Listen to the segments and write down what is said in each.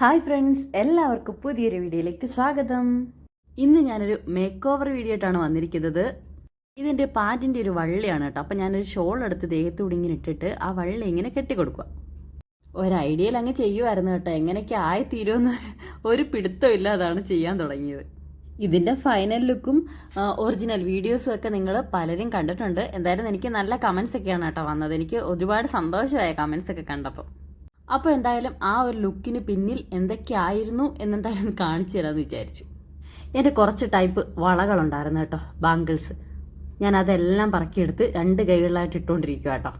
Hi friends എല്ലാവർക്കും പുതിയൊരു വീഡിയോയിലേക്ക് സ്വാഗതം. ഇന്ന് ഞാനൊരു മേക്ക് ഓവർ വീഡിയോ ആയിട്ടാണ് വന്നിരിക്കുന്നത്. ഇതിന്റെ പാറ്റിന്റെ ഒരു വള്ളിയാണ് കേട്ടോ. അപ്പം ഞാനൊരു ഷോൾ എടുത്ത് ദേഹത്ത് ഇങ്ങനെ ഇട്ടിട്ട് ആ വള്ളി ഇങ്ങനെ കെട്ടിക്കൊടുക്കുക. ഒരു ഐഡിയയിൽ അങ്ങ് ചെയ്യുമായിരുന്നു കേട്ടോ. എങ്ങനെയൊക്കെ ആയിത്തീരുമെന്ന് ഒരു പിടുത്തമില്ല അതാണ് ചെയ്യാൻ തുടങ്ങിയത്. ഇതിന്റെ ഫൈനൽ ലുക്കും ഒറിജിനൽ വീഡിയോസും ഒക്കെ നിങ്ങൾ പലരും കണ്ടിട്ടുണ്ട്. എന്തായാലും എനിക്ക് നല്ല കമൻസ് ഒക്കെയാണ് കേട്ടോ വന്നത്. എനിക്ക് ഒരുപാട് സന്തോഷമായ കമൻസ് ഒക്കെ കണ്ടപ്പോൾ. അപ്പോൾ എന്തായാലും ആ ഒരു ലുക്കിന് പിന്നിൽ എന്തൊക്കെയായിരുന്നു എന്നെന്തായാലും കാണിച്ചു തരാമെന്ന് വിചാരിച്ചു. എന്റെ കുറച്ച് ടൈപ്പ് വളകളുണ്ടായിരുന്നു കേട്ടോ ബാങ്കിൾസ്. ഞാൻ അതെല്ലാം പറക്കിയെടുത്ത് രണ്ട് കൈകളിലായിട്ട് ഇട്ടുകൊണ്ടിരിക്കുക കേട്ടോ.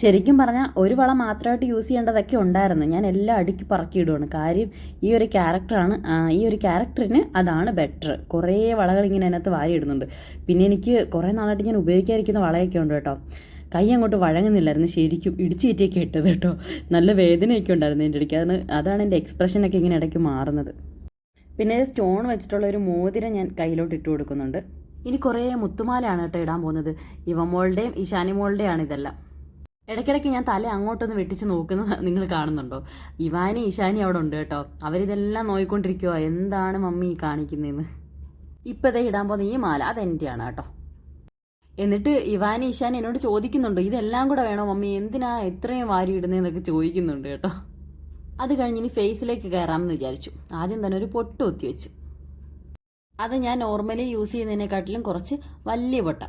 ശരിക്കും പറഞ്ഞാൽ ഒരു വള മാത്രമായിട്ട് യൂസ് ചെയ്യേണ്ടതൊക്കെ ഉണ്ടായിരുന്നു. ഞാൻ എല്ലാം അടുക്കി പറക്കിയിടുവാണ്. കാര്യം ഈ ഒരു ക്യാരക്ടറാണ് ഈ ഒരു ക്യാരക്ടറിന് അതാണ് ബെറ്റർ. കുറേ വളകൾ ഇങ്ങനെ അതിനകത്ത് വാരിയിടുന്നുണ്ട്. പിന്നെ എനിക്ക് കുറേ നാളായിട്ട് ഞാൻ ഉപയോഗിക്കാതിരിക്കുന്ന വളയൊക്കെ ഉണ്ട് കേട്ടോ. കൈ അങ്ങോട്ട് വഴങ്ങുന്നില്ലായിരുന്നു ശരിക്കും ഇടിച്ചു കയറ്റിയൊക്കെ ഇട്ടത് കേട്ടോ. നല്ല വേദനയൊക്കെ ഉണ്ടായിരുന്നു എന്റെ ഇടയ്ക്ക്. അതാണ് അതാണ് എന്റെ എക്സ്പ്രഷനൊക്കെ ഇങ്ങനെ ഇടയ്ക്ക് മാറുന്നത്. പിന്നെ സ്റ്റോൺ വെച്ചിട്ടുള്ള ഒരു മോതിരം ഞാൻ കയ്യിലോട്ട് ഇട്ട് കൊടുക്കുന്നുണ്ട്. ഇനി കുറേ മുത്തുമാലയാണ് കേട്ടോ ഇടാൻ പോകുന്നത്. ഇവമോളുടെയും ഈശാനിമോളുടെയാണ് ഇതെല്ലാം. ഇടയ്ക്കിടയ്ക്ക് ഞാൻ തല അങ്ങോട്ടൊന്ന് വെട്ടിച്ച് നോക്കുന്നത് നിങ്ങൾ കാണുന്നുണ്ടോ? ഇവാനി ഈശാനി അവിടെ ഉണ്ട് കേട്ടോ. അവരിതെല്ലാം നോയിക്കൊണ്ടിരിക്കുവോ. എന്താണ് മമ്മി കാണിക്കുന്നതെന്ന്? ഇപ്പം ഇതേ ഇടാൻ പോകുന്ന ഈ മാല അതെന്റെയാണ് കേട്ടോ. എന്നിട്ട് ഇവാൻ ഈശാൻ എന്നോട് ചോദിക്കുന്നുണ്ട് ഇതെല്ലാം കൂടെ വേണോ മമ്മി? എന്തിനാ ഇത്രയും വാരി ഇടുന്നതെന്നൊക്കെ ചോദിക്കുന്നുണ്ട് കേട്ടോ. അത് കഴിഞ്ഞ് ഇനി ഫേസിലേക്ക് കയറാമെന്ന് വിചാരിച്ചു. ആദ്യം തന്നെ ഒരു പൊട്ട് ഒത്തി വെച്ചു. അത് ഞാൻ നോർമലി യൂസ് ചെയ്യുന്നതിനെക്കാട്ടിലും കുറച്ച് വലിയ പൊട്ട.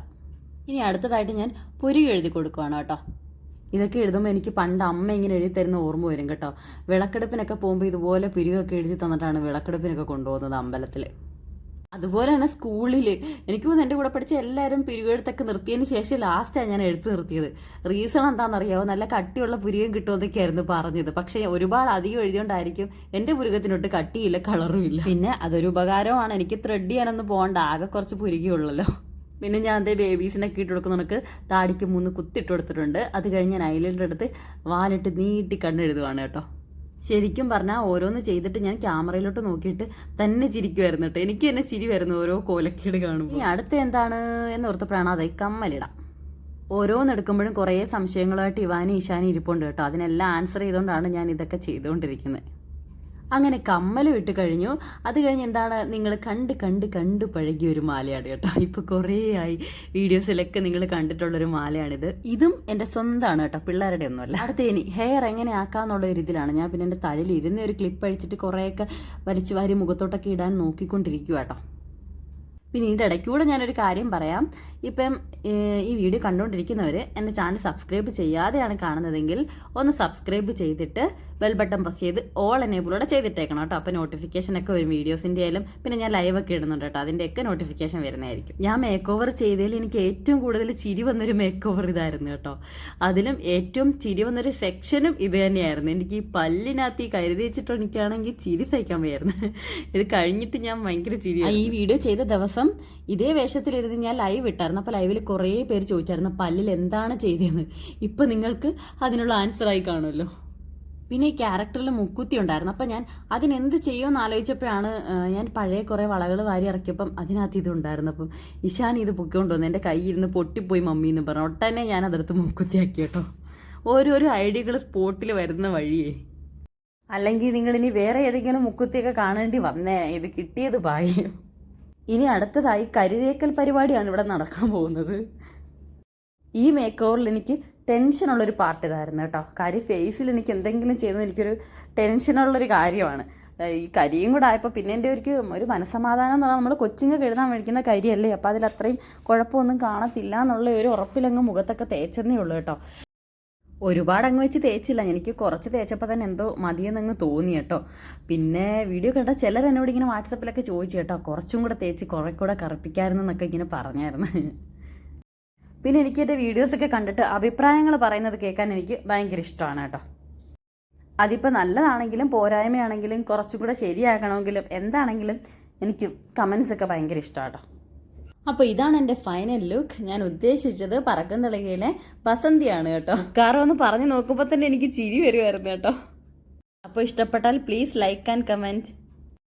ഇനി അടുത്തതായിട്ട് ഞാൻ പുരി എഴുതി കൊടുക്കുവാണ് കേട്ടോ. ഇതൊക്കെ എഴുതുമ്പോൾ എനിക്ക് പണ്ട് അമ്മ ഇങ്ങനെ എഴുതി തരുന്ന ഓർമ്മ വരും കേട്ടോ. വിളക്കെടുപ്പിനൊക്കെ പോകുമ്പോൾ ഇതുപോലെ പിരിവൊക്കെ എഴുതി തന്നിട്ടാണ് വിളക്കെടുപ്പിനൊക്കെ കൊണ്ടുപോകുന്നത് അമ്പലത്തിൽ അതുപോലെ തന്നെ സ്കൂളിൽ എനിക്ക് തോന്നുന്നു എന്റെ കൂടെ പഠിച്ച എല്ലാവരും പിരിവെടുത്തൊക്കെ നിർത്തിയതിന് ശേഷം ലാസ്റ്റാണ് ഞാൻ എഴുത്ത് നിർത്തിയത്. റീസൺ എന്താണെന്നറിയാമോ നല്ല കട്ടിയുള്ള പുരികം കിട്ടുമെന്നൊക്കെയായിരുന്നു പറഞ്ഞത്. പക്ഷേ ഒരുപാട് അധികം എഴുതിയോണ്ടായിരിക്കും എന്റെ പുരുകത്തിനൊട്ട് കട്ടിയില്ല കളറും ഇല്ല. പിന്നെ അതൊരു ഉപകാരമാണ് എനിക്ക് ത്രെഡ് ചെയ്യാനൊന്നും പോകണ്ട. ആകെ കുറച്ച് പുരുകയുള്ളല്ലോ പിന്നെ ഞാൻ അതേ ബേബീസിനൊക്കെ ഇട്ട് കൊടുക്കുന്ന കണക്ക് താടിക്ക് മൂന്ന് കുത്തിട്ട് കൊടുത്തിട്ടുണ്ട്. അത് കഴിഞ്ഞ് ഞാൻ ഐലൻഡർ എടുത്ത് വാലിട്ട് നീട്ടി കണ്ണെഴുതുവാണ് കേട്ടോ. ശരിക്കും പറഞ്ഞാൽ ഓരോന്ന് ചെയ്തിട്ട് ഞാൻ ക്യാമറയിലോട്ട് നോക്കിയിട്ട് തന്നെ ചിരിക്കുമായിരുന്നു കേട്ടോ. എനിക്ക് തന്നെ ചിരി വരുന്നു ഓരോ കോലക്കേട് കാണും ഈ അടുത്ത എന്താണ് എന്ന് എന്നോർത്തപ്പോഴാണ് അതെ കമ്മലിടാം. ഓരോന്ന് എടുക്കുമ്പോഴും കുറേ സംശയങ്ങളായിട്ട് ഇവാനും ഈശാനും ഇരിപ്പുണ്ട് കേട്ടോ. അതിനെല്ലാം ആൻസർ ചെയ്തുകൊണ്ടാണ് ഞാൻ ഇതൊക്കെ ചെയ്തുകൊണ്ടിരിക്കുന്നത്. അങ്ങനെ കമ്മലും ഇട്ട് കഴിഞ്ഞു. അത് കഴിഞ്ഞ് എന്താണ്? നിങ്ങൾ കണ്ട് കണ്ട് കണ്ട് പഴകിയ ഒരു മാലയാണ് കേട്ടോ. ഇപ്പോൾ കുറേ ആയി വീഡിയോസിലൊക്കെ നിങ്ങൾ കണ്ടിട്ടുള്ളൊരു മാലയാണിത്. ഇതും എന്റെ സ്വന്തമാണ് കേട്ടോ. പിള്ളേരുടെ ഒന്നുമല്ല. അടുത്ത ഇനി ഹെയർ എങ്ങനെ ആക്കാന്നുള്ള ഒരു ഇതിലാണ്. ഞാൻ പിന്നെ എന്റെ തലയിൽ ഇരുന്ന് ഒരു ക്ലിപ്പ് അഴിച്ചിട്ട് കുറേയൊക്കെ വലിച്ചു വാരി മുഖത്തോട്ടൊക്കെ ഇടാൻ നോക്കിക്കൊണ്ടിരിക്കുക കേട്ടോ. പിന്നെ ഇതിന്റെ ഇടയ്ക്കൂടെ ഞാനൊരു കാര്യം പറയാം. ഇപ്പം ഈ വീഡിയോ കണ്ടുകൊണ്ടിരിക്കുന്നവർ എന്റെ ചാനൽ സബ്സ്ക്രൈബ് ചെയ്യാതെയാണ് കാണുന്നതെങ്കിൽ ഒന്ന് സബ്സ്ക്രൈബ് ചെയ്തിട്ട് ബെൽ ബട്ടൺ പ്രസ് ചെയ്ത് ഓൾ എനേബിളോടെ ചെയ്തിട്ടേക്കണം കേട്ടോ. അപ്പോൾ നോട്ടിഫിക്കേഷനൊക്കെ വരും വീഡിയോസിന്റെ ആയാലും പിന്നെ ഞാൻ ലൈവൊക്കെ ഇടുന്നുണ്ട് കേട്ടോ. അതിന്റെയൊക്കെ നോട്ടിഫിക്കേഷൻ വരുന്നതായിരിക്കും. ഞാൻ മേക്ക് ഓവർ ചെയ്തതിൽ എനിക്ക് ഏറ്റവും കൂടുതൽ ചിരി വന്നൊരു മേക്ക് ഓവർ ഇതായിരുന്നു കേട്ടോ. അതിലും ഏറ്റവും ചിരി വന്നൊരു സെക്ഷനും ഇത് തന്നെയായിരുന്നു. എനിക്ക് ഈ പല്ലിനകത്ത് ഈ കരുതി വെച്ചിട്ട് എനിക്കാണെങ്കിൽ ചിരി സഹിക്കാൻ വയ്യായിരുന്നു. ഇത് കഴിഞ്ഞിട്ട് ഞാൻ ഭയങ്കര ചിരി ഈ വീഡിയോ ചെയ്ത ദിവസം ഇതേ വേഷത്തിലിരുന്ന് ഞാൻ ലൈവ് ഇട്ടായിരുന്നു അപ്പോൾ ലൈവിൽ കുറേ പേര് ചോദിച്ചായിരുന്നു പല്ലിൽ എന്താണ് ചെയ്തതെന്ന്? ഇപ്പം നിങ്ങൾക്ക് അതിനുള്ള ആൻസർ ആയി കാണുമല്ലോ. പിന്നെ ഈ ക്യാരക്ടറിൽ മുക്കുത്തി ഉണ്ടായിരുന്നു. അപ്പം ഞാൻ അതിനെന്ത് ചെയ്യുമെന്ന് ആലോചിച്ചപ്പോഴാണ് ഞാൻ പഴയ കുറേ വളകൾ വാരി ഇറക്കിയപ്പം അതിനകത്ത് ഇത് ഉണ്ടായിരുന്നു. അപ്പം ഇഷാൻ ഇത് പൊക്കിക്കൊണ്ട് വന്നു. എന്റെ കയ്യിരുന്ന് പൊട്ടിപ്പോയി മമ്മി എന്ന് പറഞ്ഞു. ഒട്ടനെ ഞാൻ അതെടുത്ത് മുക്കുത്തിയാക്കി കേട്ടോ. ഓരോരോ ഐഡിയകൾ സ്പോട്ടിൽ വരുന്ന വഴിയേ. അല്ലെങ്കിൽ നിങ്ങളിനി വേറെ ഏതെങ്കിലും മുക്കുത്തിയൊക്കെ കാണേണ്ടി വന്നേ. ഇത് കിട്ടിയത് ഭാഗ്യം. ഇനി അടുത്തതായി കരുതേക്കൽ പരിപാടിയാണ് ഇവിടെ നടക്കാൻ പോകുന്നത്. ഈ മേക്ക് ഓവറിൽ എനിക്ക് ടെൻഷനുള്ളൊരു പാർട്ട് ഇതായിരുന്നു കേട്ടോ. കാര്യം ഫേസിൽ എനിക്ക് എന്തെങ്കിലും ചെയ്യുന്നത് എനിക്കൊരു ടെൻഷനുള്ളൊരു കാര്യമാണ്. ഈ കരിയും കൂടെ ആയപ്പോൾ പിന്നെ എന്റെ ഒരു ഒരു മനസ്സമാധാനം എന്ന് പറഞ്ഞാൽ നമ്മൾ കൊച്ചിങ് എഴുതാൻ മേടിക്കുന്ന കരിയല്ലേ? അപ്പോൾ അതിൽ അത്രയും കുഴപ്പമൊന്നും കാണത്തില്ല എന്നുള്ള ഒരു ഉറപ്പിലങ്ങ് മുഖത്തൊക്കെ തേച്ചെന്നേ ഉള്ളൂ കേട്ടോ. ഒരുപാട് അങ്ങ് വെച്ച് തേച്ചില്ല. എനിക്ക് കുറച്ച് തേച്ചപ്പോൾ തന്നെ എന്തോ മതിയെന്നങ്ങ് തോന്നി കേട്ടോ. പിന്നെ വീഡിയോ കണ്ട ചിലർ എന്നോട് ഇങ്ങനെ വാട്സപ്പിലൊക്കെ ചോദിച്ചു കേട്ടോ കുറച്ചും കൂടെ തേച്ച് കുറെ കൂടെ കറുപ്പിക്കായിരുന്നു എന്നൊക്കെ ഇങ്ങനെ പറഞ്ഞായിരുന്നു. പിന്നെ എനിക്ക് എന്റെ വീഡിയോസൊക്കെ കണ്ടിട്ട് അഭിപ്രായങ്ങൾ പറയുന്നത് കേൾക്കാൻ എനിക്ക് ഭയങ്കര ഇഷ്ടമാണ് കേട്ടോ. അതിപ്പോൾ നല്ലതാണെങ്കിലും പോരായ്മയാണെങ്കിലും കുറച്ചും കൂടെ ശരിയാക്കണമെങ്കിലും എന്താണെങ്കിലും എനിക്ക് കമൻസ് ഒക്കെ ഭയങ്കര ഇഷ്ടമാണ് കേട്ടോ. അപ്പോൾ ഇതാണ് എന്റെ ഫൈനൽ ലുക്ക് ഞാൻ ഉദ്ദേശിച്ചത് പറക്കം തിളകയിലെ ബസന്തിയാണ് കേട്ടോ. കാരണം ഒന്ന് പറഞ്ഞു നോക്കുമ്പോൾ തന്നെ എനിക്ക് ചിരി വരുമായിരുന്നു കേട്ടോ. അപ്പോൾ ഇഷ്ടപ്പെട്ടാൽ പ്ലീസ് ലൈക്ക് ആൻഡ് കമന്റ്